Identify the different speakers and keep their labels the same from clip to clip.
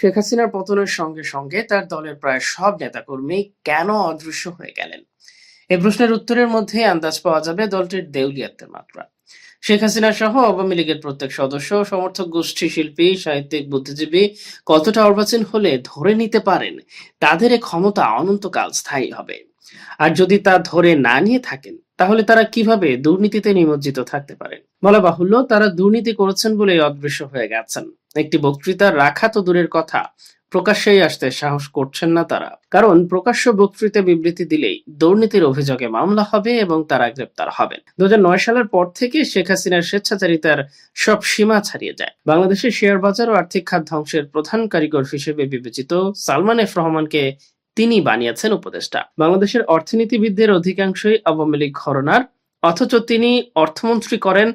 Speaker 1: শেখ হাসিনার পতনের সঙ্গে সঙ্গে তার দলের প্রায় সব নেতাকর্মী কেন অদৃশ্য হয়ে গেলেন? এই প্রশ্নের উত্তরের মধ্যে আন্দাজ পাওয়া যাবে দলটির দেউলিয়াত্বের মাত্রা। শেখ হাসিনা সহ আওয়ামী লীগের প্রত্যেক সদস্য, সমর্থক, গোষ্ঠী, শিল্পী, সাহিত্যিক, বুদ্ধিজীবী কতটা অর্বাচীন হলে ধরে নিতে পারেন? তাদের এ ক্ষমতা অনন্তকাল স্থায়ী হবে। আর যদি তা ধরে না নিয়ে থাকেন তাহলে তারা কীভাবে দুর্নীতিতে নিমজ্জিত থাকতে পারেন বলা বাহুল্য, তারা দুর্নীতি করেছেন বলে অদৃশ্য হয়ে গেছেন। একটি বক্তৃতা রাখা তো দূরের কথা, প্রকাশ্যেই আসতে সাহস করছেন না তারা। কারণ প্রকাশ্য বক্তৃতা বিবৃতি দিলেই দুর্নীতির অভিযোগে মামলা হবে এবং তারা গ্রেপ্তার হবেন দু হাজার নয় সালের পর থেকে শেখ হাসিনার স্বেচ্ছাচারিতার সব সীমা ছাড়িয়ে যায়। বাংলাদেশের শেয়ার বাজার ও আর্থিক খাত ধ্বংসের প্রধান কারিগর হিসেবে বিবেচিত সালমান এফ রহমানকে তিনি বানিয়েছেন উপদেষ্টা বাংলাদেশের অর্থনীতিবিদদের অধিকাংশই আওয়ামী লীগ ঘরনার, অথচ তিনি অর্থমন্ত্রী করেন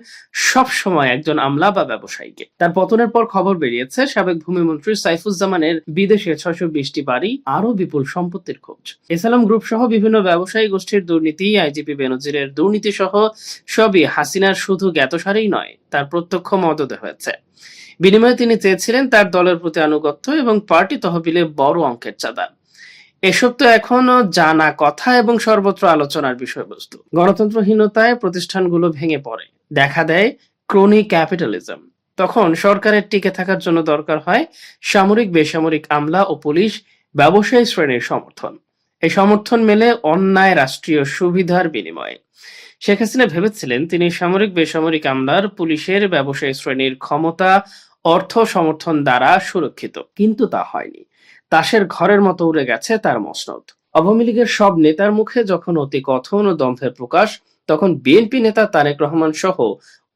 Speaker 1: সব সময় একজন আমলা বা ব্যবসায়ীকে। তার পতনের পর খবর বেরিয়েছে, সাবেক ভূমিমন্ত্রী সাইফুজ্জামানের বিদেশে ছয়শো বিশটি বাড়ি, আরও বিপুল সম্পত্তির খোঁজ। এসালাম গ্রুপ সহ বিভিন্ন ব্যবসায়ী গোষ্ঠীর দুর্নীতি, আইজিপি বেনজিরের দুর্নীতি সহ সবই হাসিনার শুধু জ্ঞাতসারেই নয়, তার প্রত্যক্ষ মদতে হয়েছে। বিনিময়ে তিনি চেয়েছিলেন তার দলের প্রতি আনুগত্য এবং পার্টি তহবিলে বড় অঙ্কের চাঁদা। এসব তো এখনও জানা কথা এবং সর্বত্র আলোচনার বিষয়বস্তু। গণতন্ত্রহীনতায় প্রতিষ্ঠানগুলো ভেঙে পড়ে। দেখা দেয় ক্রোনি ক্যাপিটালিজম। তখন সরকারের টিকে থাকার জন্য দরকার হয় সামরিক, বেসামরিক আমলা ও পুলিশ ব্যবসায়ী শ্রেণির সমর্থন। এই সমর্থন মেলে অন্যায় রাষ্ট্রীয় সুবিধার বিনিময়ে। শেখ হাসিনা ভেবেছিলেন তিনি সামরিক, বেসামরিক আমলার, পুলিশের ব্যবসায়ী শ্রেণির ক্ষমতা, অর্থ সমর্থন দ্বারা সুরক্ষিত। কিন্তু তা হয়নি। তাসের ঘরের মতো উড়ে গেছে তার মসনদ। আওয়ামী লীগের সব নেতার মুখে যখন অতি কথন ও দম্ভের প্রকাশ, তখন বিএনপি নেতা তারেক রহমান সহ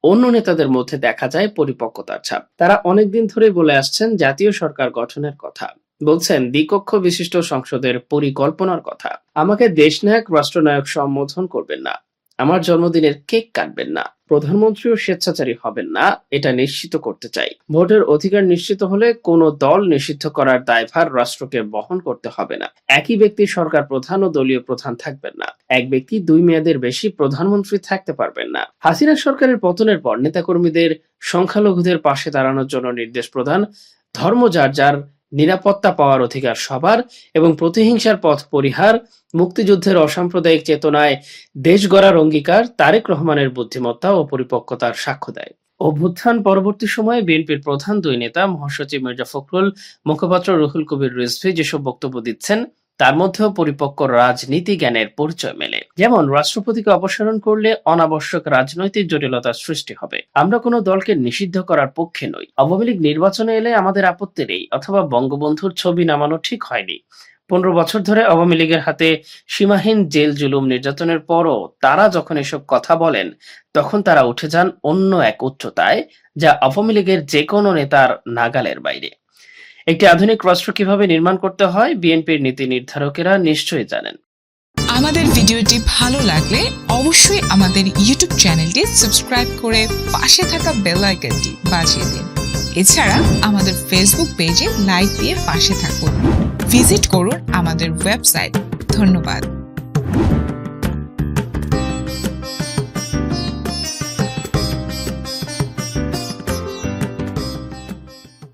Speaker 1: অন্য নেতাদের মধ্যে দেখা যায় পরিপক্কতার ছাপ। তারা অনেকদিন ধরে বলে আসছেন জাতীয় সরকার গঠনের কথা। বলছেন, দ্বিকক্ষ বিশিষ্ট সংসদের পরিকল্পনার কথা। আমাকে দেশনায়ক, রাষ্ট্রনায়ক সম্বোধন করবেন না। আমার জন্মদিনের কেক কাটবেন না, প্রধানমন্ত্রীও স্বেচ্ছাচারী হবেন না, এটা নিশ্চিত করতে চাই। ভোটের অধিকার নিশ্চিত হলে কোনো দল নিষিদ্ধ করার দায়ভার রাষ্ট্রকে বহন করতে হবে না। একই ব্যক্তি সরকার প্রধান ও দলীয় প্রধান থাকবেন না। এক ব্যক্তি দুই মেয়াদের বেশি প্রধানমন্ত্রী থাকতে পারবেন না। হাসিনা সরকারের পতনের পর নেতাকর্মীদের সংখ্যালঘুদের পাশে দাঁড়ানোর জন্য নির্দেশ প্রদান ধর্ম যার যার নিরাপত্তা পাওয়ার অধিকার সবার এবং প্রতিহিংসার পথ পরিহার, মুক্তিযুদ্ধের অসাম্প্রদায়িক চেতনায় দেশ গড়ার অঙ্গীকার তারেক রহমানের বুদ্ধিমত্তা ও পরিপক্কতার সাক্ষ্য দেয়। অভ্যুত্থান পরবর্তী সময়ে বিএনপির প্রধান দুই নেতা মহাসচিব মির্জা ফখরুল, মুখপাত্র রুহুল কবির রিজভি যেসব বক্তব্য দিচ্ছেন তার মধ্যেও পরিপক্ক রাজনীতি জ্ঞানের পরিচয় মেলে। যেমন, রাষ্ট্রপতিকে অপসারণ করলে অনাবশ্যক রাজনৈতিক জটিলতার সৃষ্টি হবে। আমরা কোনো দলকে নিষিদ্ধ করার পক্ষে নই। আওয়ামী লীগ নির্বাচনে এলে আমাদের আপত্তি নেই, অথবা বঙ্গবন্ধুর ছবি নামানো ঠিক হয়নি। পনেরো বছর ধরে আওয়ামী লীগের হাতে সীমাহীন জেল জুলুম নির্যাতনের পরও তারা যখন এসব কথা বলেন, তখন তারা উঠে যান অন্য এক উচ্চতায়, যা আওয়ামী লীগের যে কোনো নেতার নাগালের বাইরে। একটি আধুনিক রাষ্ট্র কীভাবে নির্মাণ করতে হয়, বিএনপির নীতি নির্ধারকেরা নিশ্চয়ই জানেন।
Speaker 2: আমাদের ভিডিওটি ভালো লাগলে অবশ্যই আমাদের ইউটিউব চ্যানেলটি সাবস্ক্রাইব করে পাশে থাকা বেল আইকনটি বাজিয়ে দিন। এছাড়া আমাদের ফেসবুক পেজে লাইক দিয়ে পাশে থাকুন। ভিজিট করুন আমাদের ওয়েবসাইট ধন্যবাদ।